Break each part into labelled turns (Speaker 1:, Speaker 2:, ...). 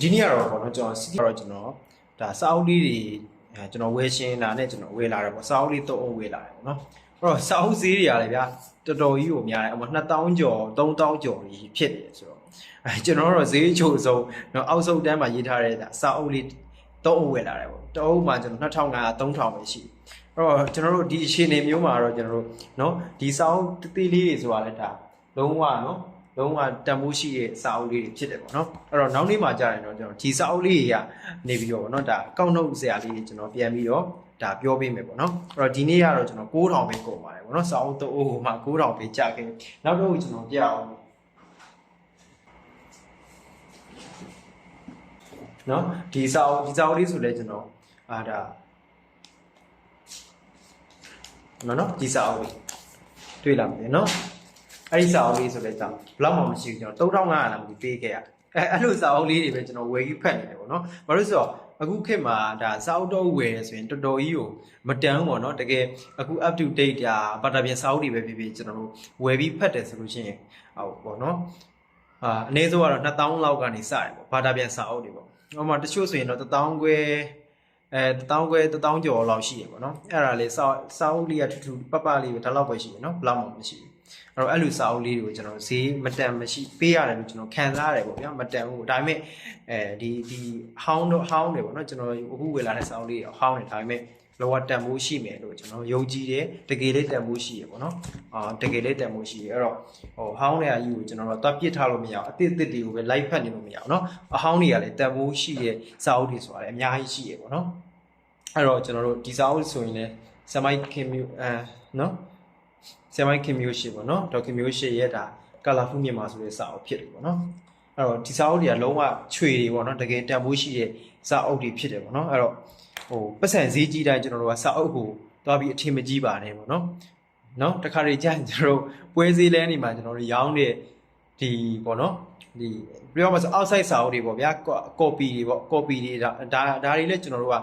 Speaker 1: ဒီနေ့ကတော့ပေါ့နော်ကျွန်တော်စီကတော့ကျွန်တော်ဒါစာအုပ်လေးတွေအဲကျွန်တော်ဝယ်ရှင်းတာနဲ့ကျွန်တော်ဝယ်လာတယ်ပေါ့စာအုပ်လေးတော့အုပ်ဝယ်လာတယ်ပေါ့နော်အဲ့တော့စာအုပ်ဈေးတွေရတယ်ဗျာတော်တော်ကြီးကိုများတယ်အမ2000ကျော်3000ကျော်ကြီးဖြစ်တယ်ဆိုတော့အဲကျွန်တော်တို့ဈေးအချို့ဆုံးတော့အောက်ဆုံးတန်းမှာရေးထားတဲ့ဒါစာအုပ်လေးတော့အုပ်ဝယ်လာတယ်ပေါ့တအုပ်မှာကျွန်တော်2500 3000ပဲရှိတယ်အဲ့တော့ကျွန်တော်တို့ဒီအခြေအနေမျိုးမှာတော့ကျွန်တော်တို့เนาะဒီစာအုပ်တေးလေးတွေဆိုတာလည်းဒါလုံးဝเนาะ လုံးဝတန်ဖိုးရှိတဲ့စာအုပ်လေးတွေဖြစ်တယ်ပေါ့နော်အဲ့တော့နောက်နေ့မှာကြာရင်တော့ကျွန်တော်ဒီစာအုပ်လေးတွေကနေပြီးတော့ပေါ့နော်ဒါကောက်နှုတ်ဆရာလေးတွေကျွန်တော်ပြန်ပြီးတော့ဒါပြောပေးမယ်ပေါ့နော်အဲ့တော့ဒီနေ့ကတော့ကျွန်တော်9000ပဲကုန်ပါတယ်ပေါ့နော်စာအုပ်တော့အိုးဟိုမှာ9000ပဲကြာခဲ့နောက်တော့ကျွန်တော်ပြအောင်နော်ဒီစာအုပ်ဒီစာအုပ်လေးဆိုလဲကျွန်တော်အာဒါနော်နော်ဒီစာအုပ်လေးတွေ့လာမယ်နော် အဲ့ဒီစာအုပ်လေးဆိုလဲကြောင့်ဘလောက်မှမရှိဘူးကျွန်တော်3500လားမသိပေးခဲ့ရအဲအဲ့လိုစာအုပ်လေးတွေပဲကျွန်တော်ဝယ်ပြီးဖတ်နေတယ်ပေါ့နော်ဘာလို့လဲဆိုတော့အခုခေတ်မှာဒါစာအုပ်တော့ဝယ်ရဆိုရင်တော်တော်ကြီးကိုမတန်းဘူးပေါ့နော်တကယ်အခု up to date ဒါဘာသာပြန်စာအုပ်တွေပဲဖြစ်ဖြစ်ကျွန်တော်တို့ဝယ်ပြီးဖတ်တယ်ဆိုလို့ရှိရင်ဟုတ်ပေါ့နော်အာအနည်းဆုံးကတော့2000လောက်ကနေစတယ်ပေါ့ဘာသာပြန်စာအုပ်တွေပေါ့ဟိုမှာတချို့ဆိုရင်တော့1000ခွဲအဲ1000ခွဲ1000ကျော်လောက်ရှိရပေါ့နော်အဲ့ဒါလေးစာစာအုပ်လေးကထူးထူးပပလေးပဲဒါလောက်ပဲရှိရနော်ဘလောက်မှမရှိဘူး အဲ့တော့အဲ့လိုစာအုပ်လေးတွေကိုကျွန်တော်ဈေးမတန်မရှိပေးရတယ်လို့ကျွန်တော်ခံစားရတယ်ပေါ့ဗျာမတန်ဘူးဒါပေမဲ့အဲဒီဒီဟောင်းတော့ဟောင်းတယ်ပေါ့နော်ကျွန်တော်အခုဝယ်လာတဲ့စာအုပ်လေးတွေဟောင်းတယ်ဒါပေမဲ့လောကတန်မိုးရှိမယ်လို့ကျွန်တော်ယုံကြည်တယ်တကယ်လေးတန်မိုးရှိရပေါ့နော်အာတကယ်လေးတန်မိုးရှိရအဲ့တော့ဟိုဟောင်းတဲ့အယူကိုကျွန်တော်တို့တွားပစ်ထားလို့မရအောင်အသစ်အသစ်တွေကိုပဲ live ဖတ်နေလို့မရအောင်နော်အဟောင်းတွေကလည်းတန်မိုးရှိရဲ့စာအုပ်တွေဆိုတာလည်းအများကြီးရှိရပေါ့နော်အဲ့တော့ကျွန်တော်တို့ဒီစာအုပ်ဆိုရင်လည်း semi kim အဲနော် ဆရာမခင်မျိုးရှိပေါ့နော်ဒေါက်ခင်မျိုးရှိရဲ့ဒါကာလာဖူးမြန်မာဆိုတဲ့စာအုပ်ဖြစ်တယ်ပေါ့နော်အဲ့တော့ဒီစာအုပ်တွေကလုံးဝချွေတွေပေါ့နော်တကယ်တန်ဖိုးရှိတဲ့စာအုပ်တွေဖြစ်တယ်ပေါ့နော်အဲ့တော့ဟိုပတ်စံဈေးကြီးတိုင်းကျွန်တော်တို့ကစာအုပ်ကိုသွားပြီးအထင်မကြီးပါနဲ့ပေါ့နော်နော်တခါတလေကြာရင်ကျွန်တော်တို့ပွဲစည်းလဲနေမှာကျွန်တော်တို့ရောင်းတဲ့ဒီပေါ့နော်ဒီပြောမှဆို outside စာအုပ်တွေပေါ့ဗျာ copy တွေပေါ့ copy တွေဒါဒါဒါတွေလည်းကျွန်တော်တို့က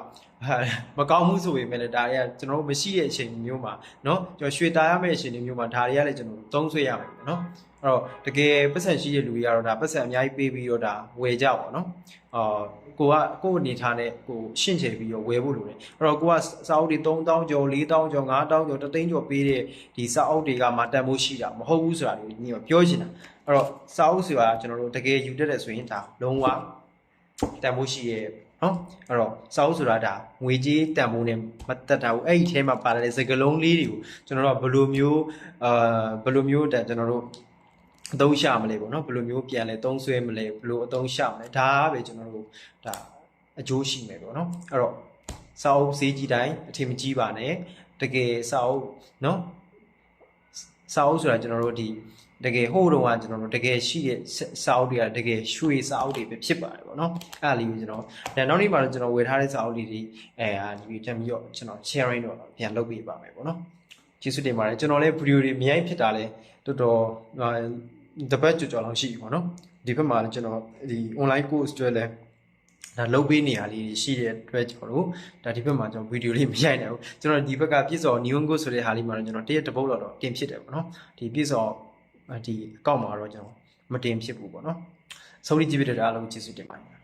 Speaker 1: မကောင်းမှုဆိုပေမဲ့လည်းဒါတွေကကျွန်တော်တို့မရှိတဲ့အချိန်မျိုးမှာเนาะကျွန်တော်ရွှေတာရမယ့်အချိန်မျိုးမှာဒါတွေကလည်းကျွန်တော်တို့သုံးဆွဲရမယ်ပေါ့เนาะအဲ့တော့တကယ်ပတ်စံရှိတဲ့လူတွေကတော့ဒါပတ်စံအများကြီးပေးပြီးတော့ဒါဝယ်ကြပါเนาะအာကိုကကိုယ်အနေထားနဲ့ကိုရှင့်ချယ်ပြီးတော့ဝယ်ဖို့လိုတယ်အဲ့တော့ကိုကစာအုပ်တွေ3000ကျော်4000ကျော်5000ကျော်တသိန်းကျော်ပေးတဲ့ဒီစာအုပ်တွေကမှတန်ဖိုးရှိတာမဟုတ်ဘူးဆိုတာကိုညီမပြောချင်တာအဲ့တော့စာအုပ်ဆိုတာကျွန်တော်တို့တကယ်ယူတတ်တဲ့ဆိုရင်ဒါလုံးဝတန်ဖိုးရှိရဲ့ နော်အဲ့တော့စာအုပ်ဆိုတာဒါငွေကြေးတန်ဖိုးနဲ့မတက်တာဘူးအဲ့ဒီထဲမှာပါတဲ့စကလုံးလေးတွေကိုကျွန်တော်တို့ကဘယ်လိုမျိုးအာဘယ်လိုမျိုးတန်ကျွန်တော်တို့အသုံးချမလဲပေါ့နော်ဘယ်လိုမျိုးပြန်လဲသုံးဆွဲမလဲဘယ်လိုအသုံးချမလဲဒါကပဲကျွန်တော်တို့ဒါအကျိုးရှိမယ်ပေါ့နော်အဲ့တော့စာအုပ်ဈေးကြီးတိုင်းအထင်မကြီးပါနဲ့တကယ်စာအုပ်နော်စာအုပ်ဆိုတာကျွန်တော်တို့ဒီ တကယ်ဟိုးတုန်းကကျွန်တော်တို့တကယ်ရှိတဲ့စာအုပ်တွေကတကယ်ရွှေစာအုပ်တွေပဲဖြစ်ပါတယ်ပေါ့နော်အဲ့ဒါလေးကိုကျွန်တော်ဒါနောက်နေ့မှာတော့ကျွန်တော်ဝယ်ထားတဲ့စာအုပ်လေးတွေအဲဟာဒီပြီးပြန်ပြီးတော့ကျွန်တော် sharing တော့ပြန်လုပ်ပေးပါမယ်ပေါ့နော်ကျေးဇူးတင်ပါတယ်ကျွန်တော်လည်းဗီဒီယိုတွေအများကြီးဖြစ်တာလဲတော်တော်တပတ်ကြော်ကြော်လောက်ရှိပြီပေါ့နော်ဒီဘက်မှာလည်းကျွန်တော်ဒီ online course တွေလည်းဒါလုပ်ပေးနေရလေးရှိတဲ့အတွက်ကျွန်တော်တို့ဒါဒီဘက်မှာကျွန်တော်ဗီဒီယိုလေးမရိုက်နိုင်ဘူးကျွန်တော်ဒီဘက်ကပြည့်စော် neon go ဆိုတဲ့ဟာလေးမှာတော့ကျွန်တော်တရက်တစ်ပုတ်လောက်တော့တင်ဖြစ်တယ်ပေါ့နော်ဒီပြည့်စော် ဒီအကောင့်မှာတော့ကျွန်တော်မတင်ဖြစ်ဘူးပေါ့နော်ဆုံးဖြတ်ကြည့်ပြတဲ့အားလုံးကျေးဇူးတင်ပါတယ်